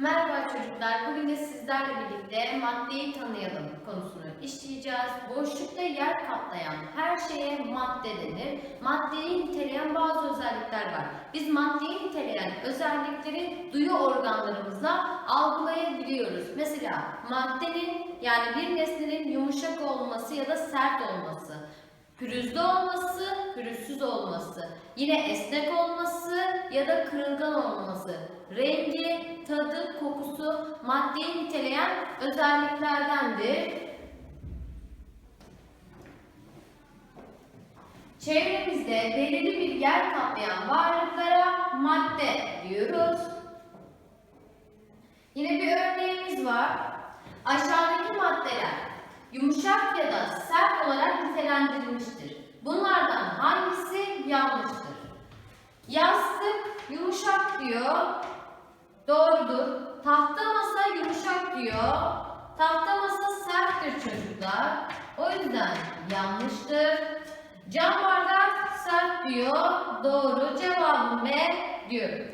Merhaba çocuklar. Bugün de sizlerle birlikte maddeyi tanıyalım konusunu işleyeceğiz. Boşlukta yer kaplayan her şeye madde denir. Maddeyi niteleyen bazı özellikler var. Biz maddeyi niteleyen özellikleri duyu organlarımızla algılayabiliyoruz. Mesela maddenin yani bir nesnenin yumuşak olması ya da sert olması, pürüzlü olması, pürüzsüz olması, yine esnek olması ya da kırılgan olması, rengi, tadı, kokusu maddeyi niteleyen özelliklerdendir. Çevremizde belirli bir yer kaplayan varlıklara madde diyoruz. Yine bir örneğimiz var. Aşağıdaki maddeler yumuşak ya da sert olarak nitelendirilmiştir. Bunlardan hangisi yanlıştır? Yastık yumuşak diyor. Doğrudur. Tahta masa yumuşak diyor. Tahta masa serttir çocuklar. O yüzden yanlıştır. Cam bardak sert diyor. Doğru. Cevabım B diyorum.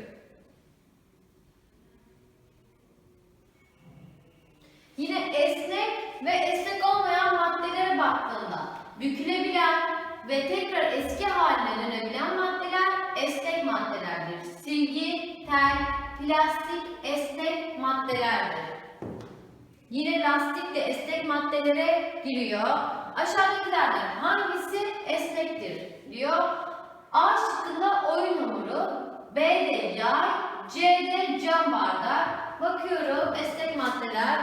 Yine esnek ve esnek olmayan maddelere baktığında bükülebilen ve tekrar eski haline dönebilen maddeler esnek maddelerdir. Silgi, tel, plastik esnek maddelerdir. Yine lastik de esnek maddelere giriyor. Aşağıdakilerden hangisi esnektir diyor. A şıkkında oyun hamuru, B'de yay, C'de cam bardak. Bakıyorum esnek maddeler.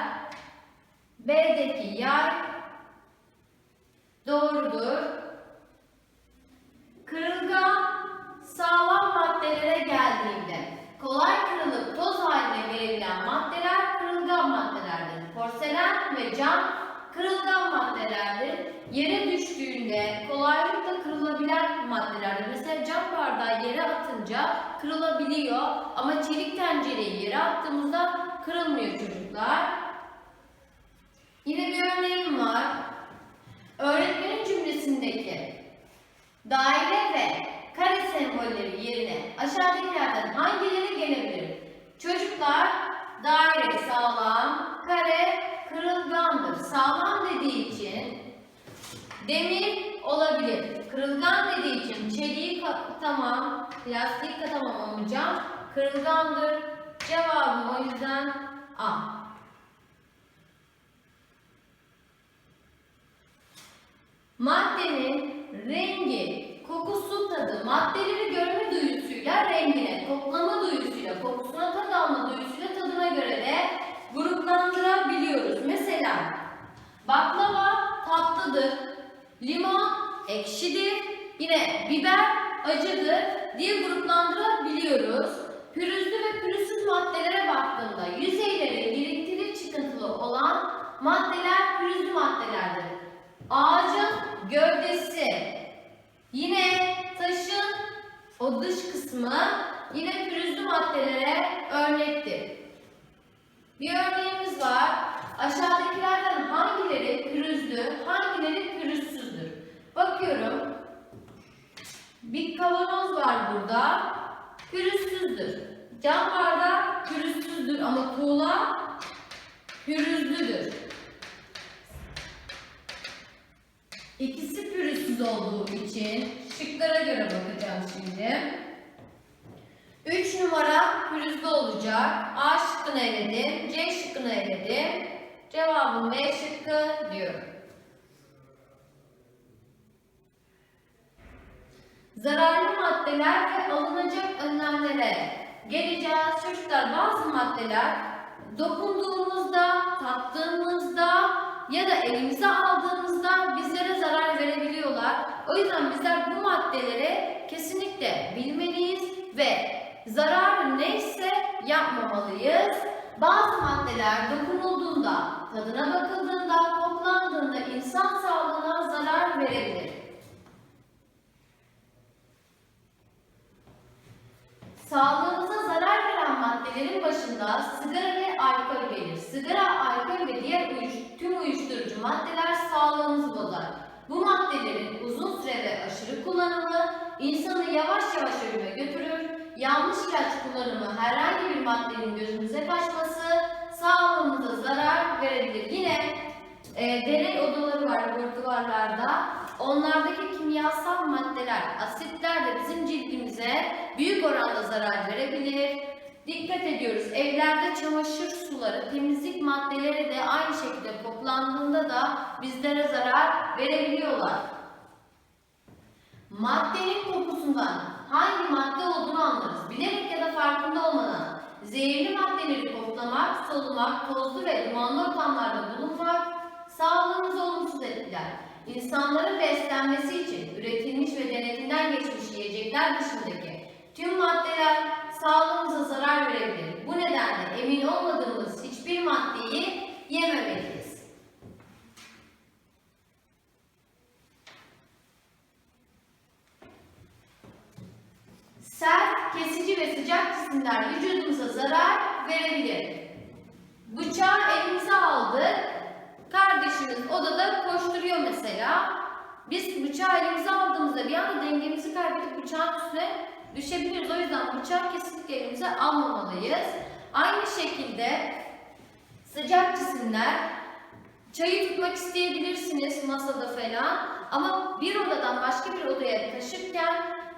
B'deki yay doğrudur. Kırılgan sağlam maddelere geldiğinde kolay kırılıp toz haline gelebilen maddeler kırılgan maddelerdir. Porselen ve cam kırılgan maddelerdir. Yere düştüğünde kolaylıkla kırılabilen maddelerdir. Mesela cam bardağı yere atınca kırılabiliyor ama çelik tencereyi yere attığımızda kırılmıyor çocuklar. Yine bir örneğim var. Öğretmenin cümlesindeki daire ve kare sembolleri yerine aşağıdakilerden hangileri gelebilir? Çocuklar daire sağlam, kare kırılgandır. Sağlam dediği için demir olabilir. Kırılgan dediği için çeliği katamam, plastik katamam ama cam kırılgandır. Cevabım o yüzden A. Maddenin rengi, kokusu, tadı, maddeleri görme duyusuyla rengine, koklama duyusuyla, kokusuna, tad alma duyusuyla tadına göre de gruplandırabiliyoruz. Mesela baklava tatlıdır, limon ekşidir, yine biber acıdır diye gruplandırabiliyoruz. Pürüzlü ve pürüzsüz maddelere baktığımda yüzeyleri girintili çıkıntılı olan maddeler pürüzlü maddelerdir. Ağacın gövdesi, yine taşın o dış kısmı yine pürüzlü maddelere örnektir. Bir örneğimiz var. Aşağıdakilerden hangileri pürüzlü, hangileri pürüzsüzdür? Bakıyorum. Bir kavanoz var burada. Pürüzsüzdür. Cam bardak pürüzsüzdür ama tuğla pürüzlüdür. İkisi pürüzsüz olduğu için şıklara göre bakacağım şimdi. 3 numara pürüzlü olacak. A şıkkını eledim. C şıkkını eledim. Cevabım B şıkkı diyorum. Zararlı maddeler ve alınacak önlemlere geleceğiz. Çocuklar bazı maddeler dokunduğumuzda, tattığımızda ya da elimize aldığımızda bizlere zarar verebiliyorlar. O yüzden bizler bu maddeleri kesinlikle bilmeliyiz ve zararı neyse yapmamalıyız. Bazı maddeler dokunulduğunda, tadına bakıldığında, koklandığında insan sağlığına zarar verebilir. Sağlığımıza zarar maddelerin başında sigara ve alkol gelir. Sigara, alkol ve diğer uyuş, tüm uyuşturucu maddeler sağlığımızı bozar. Bu maddelerin uzun süre ve aşırı kullanımı insanı yavaş yavaş ölüme götürür. Yanlış ilaç kullanımı herhangi bir maddenin gözümüze kaçması sağlığımıza zarar verebilir. Yine e, deney odaları var laboratuvarlarda. Onlardaki kimyasal maddeler, asitler de bizim cildimize büyük oranda zarar verebilir. Dikkat ediyoruz. Evlerde çamaşır suları, temizlik maddeleri de aynı şekilde koklandığında da bizlere zarar verebiliyorlar. Maddenin kokusundan hangi madde olduğunu anlarız. Bilerek ya da farkında olmadan zehirli maddeleri koklamak, solumak, tozlu ve dumanlı ortamlarda bulunmak sağlığımızı olumsuz etkiler. İnsanların beslenmesi için üretilmiş ve denetimden geçmiş yiyecekler dışındaki tüm maddeler sağlığımıza zarar verebilir. Bu nedenle emin olmadığımız hiçbir maddeyi yememeliyiz. Sert, kesici ve sıcak cisimler vücudumuza zarar verebilir. Bıçağı elimize aldık. Kardeşimiz odada koşturuyor mesela. Biz bıçağı elimize aldığımızda bir anda dengemizi kaybedip bıçağın üstüne düşebiliriz. O yüzden bıçağı kesinlikle elimize almamalıyız. Aynı şekilde sıcak cisimler çayı tutmak isteyebilirsiniz masada falan. Ama bir odadan başka bir odaya taşırken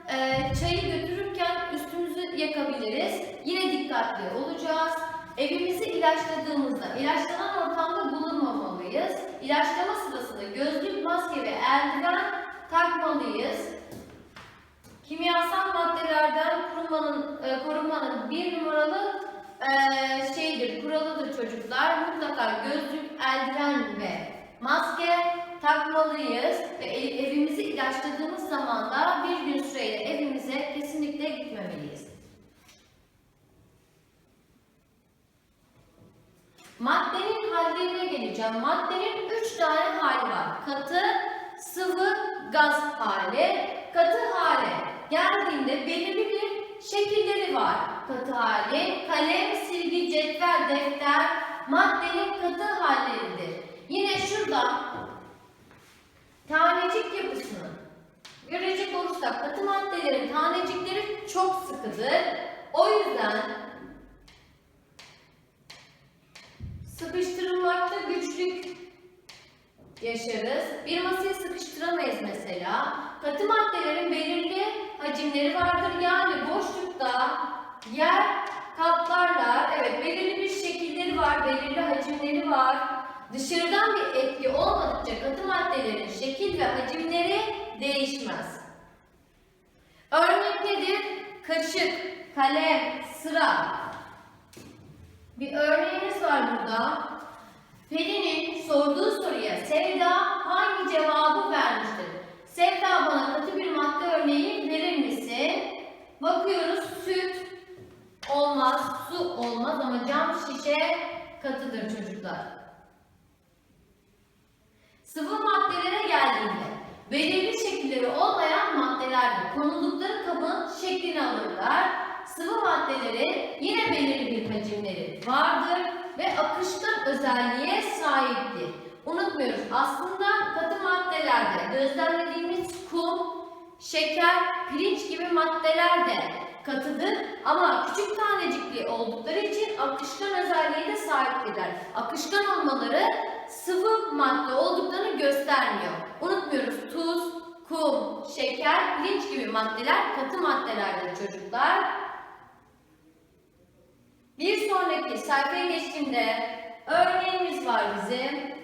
e, çayı götürürken üstümüzü yakabiliriz. Yine dikkatli olacağız. Evimizi ilaçladığımızda ilaçlanan ortamda bulunmamalıyız. İlaçlama sırasında gözlük, maske ve eldiven takmalıyız. Kimyasal maddelerden korunmanın, e, korunmanın bir numaralı e, şeydir, kuralıdır çocuklar. Mutlaka gözlük, eldiven ve maske takmalıyız ve ev- evimizi ilaçladığımız zaman da bir gün süreyle evimize kesinlikle gitmemeliyiz. Maddenin hallerine geleceğim. Maddenin üç tane hali var. Katı, sıvı, gaz hali. Katı hale geldiğinde belirli bir şekilleri var. Katı hali, kalem, silgi, cetvel, defter maddenin katı halleridir. Yine şurada tanecik yapısını görecek olursak katı maddelerin tanecikleri çok sıkıdır. O yüzden sıkıştırılmakta güçlük yaşarız. Bir masaya sıkıştıramayız mesela. Katı maddelerin belirli hacimleri vardır. Yani boşlukta yer kaplarlar. Evet belirli bir şekilleri var, belirli hacimleri var. Dışarıdan bir etki olmadıkça katı maddelerin şekil ve hacimleri değişmez. Örnek nedir? Kaşık, kalem, sıra. Bir örneğimiz var burada. Pelin'in sorduğu soruya Sevda hangi cevabı vermiştir? Sevda bana katı bir madde örneği verir misin? Bakıyoruz süt olmaz, su olmaz ama cam şişe katıdır çocuklar. Sıvı maddelere geldiğinde belirli şekilleri olmayan maddelerdir. Konuldukları kabın şeklini alırlar. Sıvı maddeleri yine belirli bir hacimleri vardır ve akışkan özelliğe sahiptir. Unutmuyoruz aslında katı maddelerde gözlemlediğimiz kum, şeker, pirinç gibi maddeler de katıdır ama küçük tanecikli oldukları için akışkan özelliğe de sahiptirler. Akışkan olmaları sıvı madde olduklarını göstermiyor. Unutmuyoruz tuz, kum, şeker, pirinç gibi maddeler katı maddelerdir çocuklar. Bir sonraki sayfaya geçtiğimde örneğimiz var bizim.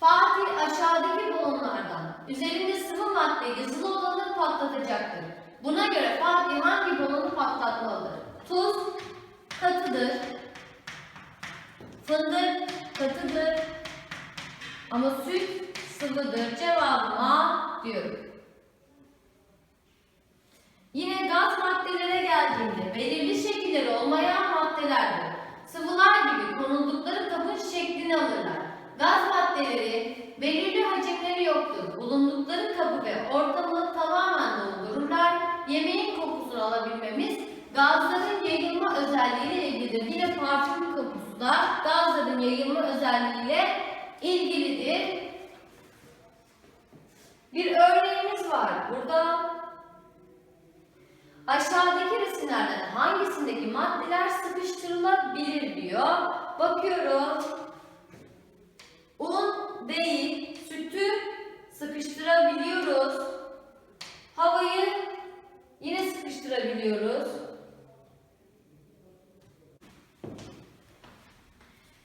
Fatih aşağıdaki balonlardan üzerinde sıvı madde yazılı olanı patlatacaktır. Buna göre Fatih hangi balonu patlatmalıdır? Tuz katıdır. Fındık katıdır. Ama süt sıvıdır. Cevabım A diyorum. Yine gaz maddelere geldiğinde belirli şekilleri olmayan maddelerdir. Sıvılar gibi konuldukları kabın şeklini alırlar. Gaz maddeleri belirli hacimleri yoktur. Bulundukları kabı ve ortamı tamamen doldururlar. Yemeğin kokusunu alabilmemiz gazların yayılma özelliğiyle ilgilidir. Yine parfüm kokusu da gazların yayılma özelliğiyle ilgilidir. Bir örneğimiz var. Burada Aşağıdaki resimlerden hangisindeki maddeler sıkıştırılabilir diyor. Bakıyorum. Un değil, sütü sıkıştırabiliyoruz. Havayı yine sıkıştırabiliyoruz.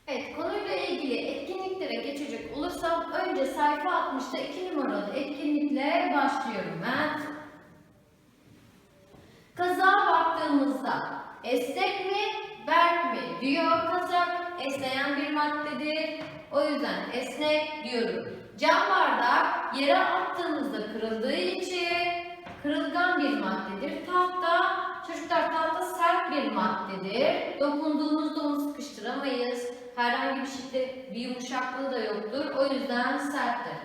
Evet, konuyla ilgili etkinliklere geçecek olursam önce sayfa 60'ta 2 numaralı etkinlikle başlıyorum ben. Kazağa baktığımızda esnek mi, berk mi diyor. Kazak esneyen bir maddedir. O yüzden esnek diyorum. Cam bardak yere attığımızda kırıldığı için kırılgan bir maddedir. Tahta, çocuklar tahta sert bir maddedir. Dokunduğumuzda onu sıkıştıramayız. Herhangi bir şekilde bir yumuşaklığı da yoktur. O yüzden serttir.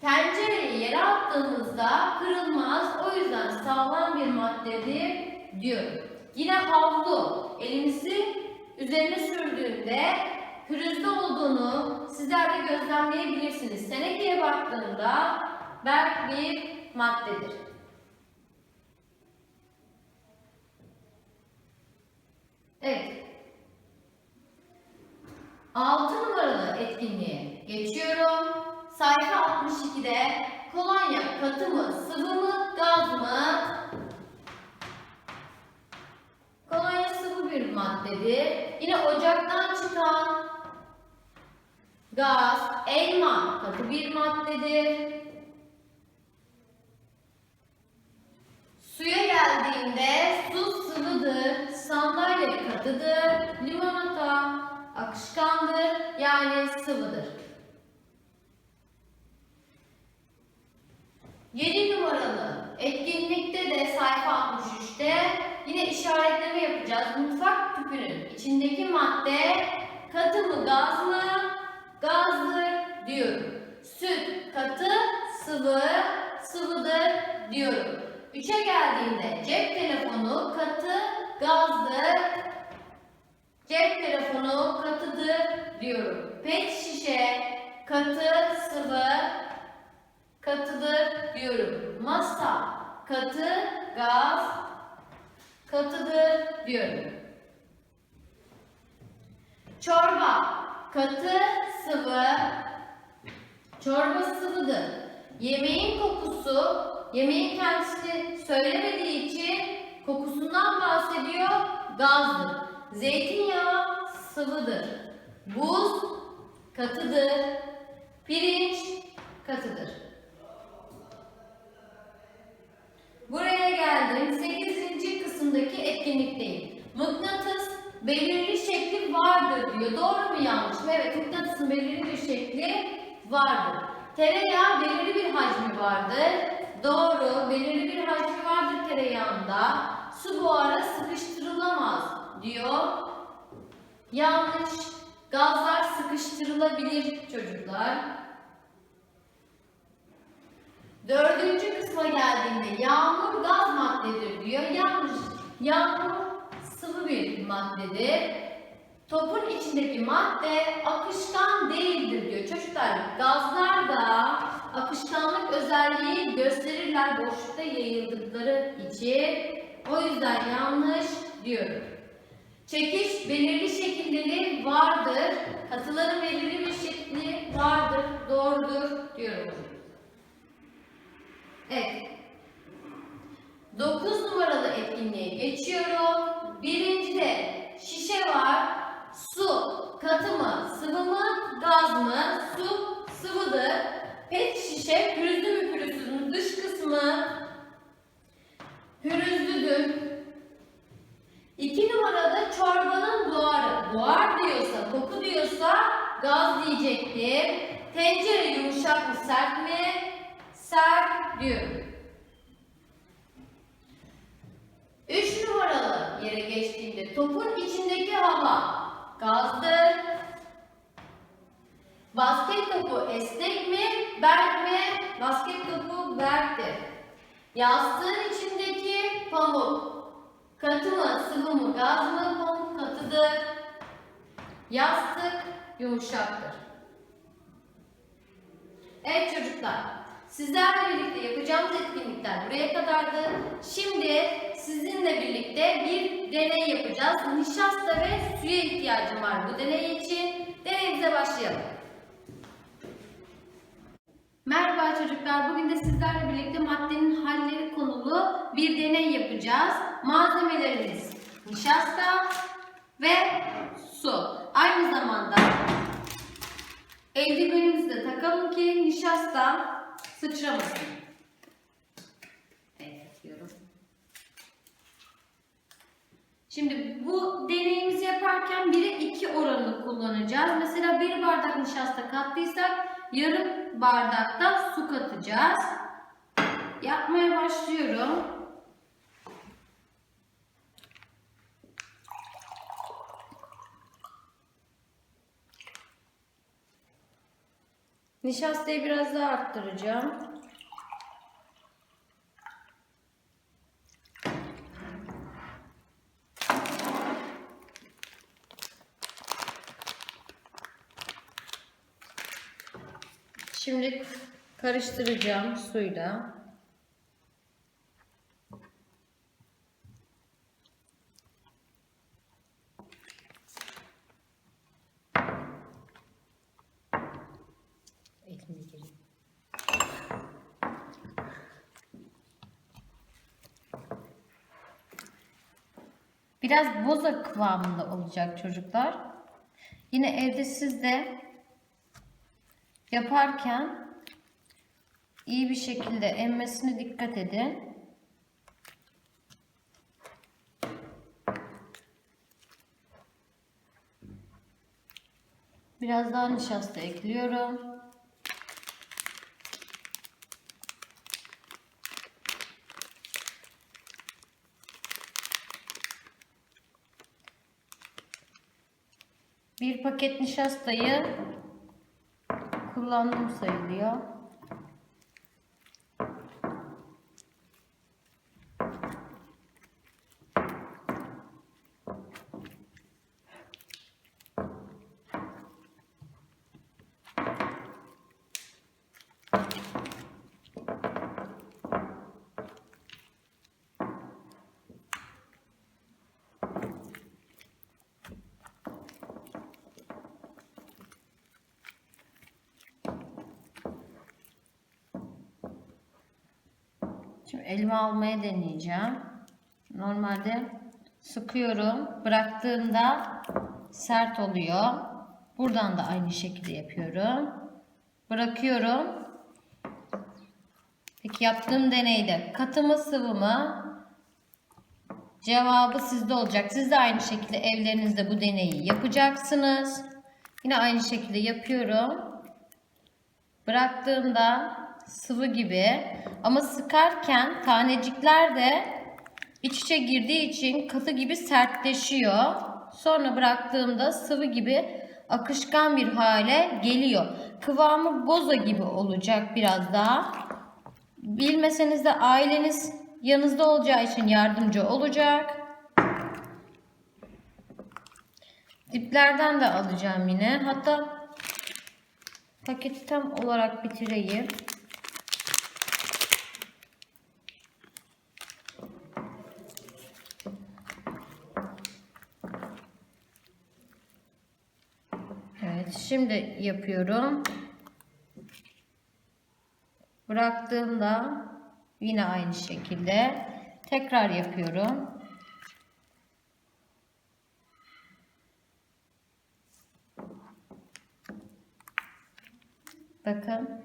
Tencereyi yere attığımızda kırılmaz. O yüzden sağlam bir maddedir diyorum. Yine havlu elimizi üzerine sürdüğünde pürüzlü olduğunu sizler de gözlemleyebilirsiniz. Tenekeye baktığımda berk bir maddedir. Evet. 6 numaralı etkinliğe geçiyorum. Sayfa 62'de kolonya katı mı, sıvı mı, gaz mı? Kolonya sıvı bir maddedir. Yine ocaktan çıkan gaz, elma katı bir maddedir. Suya geldiğinde su sıvıdır, sandalye katıdır, limonata akışkandır yani sıvıdır. 7 numaralı etkinlikte de sayfa 63'te yine işaretleme yapacağız. Mutfak tüpünün içindeki madde katı mı gaz mı? Gazdır diyorum. Süt katı sıvı sıvıdır diyorum. 3'e geldiğinde cep telefonu katı gazdır. Cep telefonu katıdır diyorum. Pet şişe katı sıvı katıdır diyorum. Masa katı gaz katıdır diyorum. Çorba katı sıvı çorba sıvıdır. Yemeğin kokusu yemeğin kendisini söylemediği için kokusundan bahsediyor gazdır. Zeytinyağı sıvıdır. Buz katıdır. Pirinç katıdır. Buraya geldim. 8. kısımdaki etkinlikteyim. Mıknatıs belirli şekli vardır diyor. Doğru mu yanlış mı? Evet mıknatısın belirli bir şekli vardır. Tereyağı belirli bir hacmi vardır. Doğru. Belirli bir hacmi vardır tereyağında. Su buharı sıkıştırılamaz diyor. Yanlış. Gazlar sıkıştırılabilir çocuklar. Dördüncü kısma geldiğinde yağmur gaz maddedir diyor. Yanlış. Yağmur sıvı bir maddedir. Topun içindeki madde akışkan değildir diyor. Çocuklar gazlar da akışkanlık özelliği gösterirler boşlukta yayıldıkları için. O yüzden yanlış diyorum. Çekiş belirli şekilleri vardır. Katıların belirli bir şekli vardır. Doğrudur diyorum. Evet. 9 numaralı etkinliğe geçiyorum. Birincide şişe var. Su katı mı, sıvı mı, gaz mı? Su sıvıdır. Pet şişe pürüzlü mü pürüzsüz mü? Dış kısmı pürüzlüdür. İki numarada çorbanın buharı. Buhar diyorsa, koku diyorsa gaz diyecektir. Tencere yumuşak mı, sert mi? Sert diyorum. Üç numaralı yere geçtiğimde topun içindeki hava gazdır. Basket topu esnek mi, berk mi? Basket topu berktir. Yastığın içindeki pamuk katı mı, sıvı mı, gaz mı? Pamuk katıdır. Yastık yumuşaktır. Evet çocuklar, sizlerle birlikte yapacağımız etkinlikler buraya kadardı. Şimdi birlikte bir deney yapacağız. Nişasta ve suya ihtiyacım var bu deney için. Deneyimize başlayalım. Merhaba çocuklar. Bugün de sizlerle birlikte maddenin halleri konulu bir deney yapacağız. Malzemelerimiz nişasta ve su. Aynı zamanda eldivenimizi de takalım ki nişasta sıçramasın. Evet. Şimdi bu deneyimizi yaparken 1'e 2 oranını kullanacağız. Mesela bir bardak nişasta kattıysak yarım bardakta su katacağız. Yapmaya başlıyorum. Nişastayı biraz daha arttıracağım. Şimdi karıştıracağım suyla. Biraz boza kıvamında olacak çocuklar. Yine evde siz de yaparken iyi bir şekilde emmesine dikkat edin. Biraz daha nişasta ekliyorum. Bir paket nişastayı kullandım sayılıyor. Şimdi elime almaya deneyeceğim. Normalde sıkıyorum. Bıraktığımda sert oluyor. Buradan da aynı şekilde yapıyorum. Bırakıyorum. Peki yaptığım deneyde katı mı sıvı mı? Cevabı sizde olacak. Siz de aynı şekilde evlerinizde bu deneyi yapacaksınız. Yine aynı şekilde yapıyorum. Bıraktığımda sıvı gibi ama sıkarken tanecikler de iç içe girdiği için katı gibi sertleşiyor. Sonra bıraktığımda sıvı gibi akışkan bir hale geliyor. Kıvamı boza gibi olacak biraz daha. Bilmeseniz de aileniz yanınızda olacağı için yardımcı olacak. Diplerden de alacağım yine. Hatta paketi tam olarak bitireyim. Evet, şimdi yapıyorum. Bıraktığımda yine aynı şekilde tekrar yapıyorum. Bakın.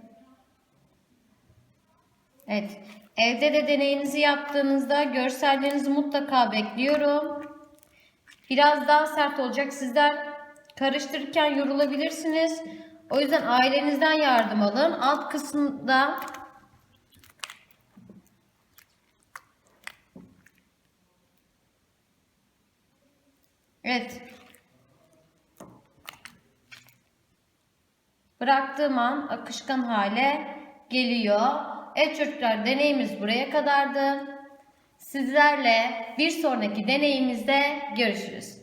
Evet. Evde de deneyinizi yaptığınızda görsellerinizi mutlaka bekliyorum. Biraz daha sert olacak. Sizler karıştırırken yorulabilirsiniz. O yüzden ailenizden yardım alın. Alt kısımda Evet. Bıraktığım an akışkan hale geliyor. Evet çocuklar deneyimiz buraya kadardı. Sizlerle bir sonraki deneyimizde görüşürüz.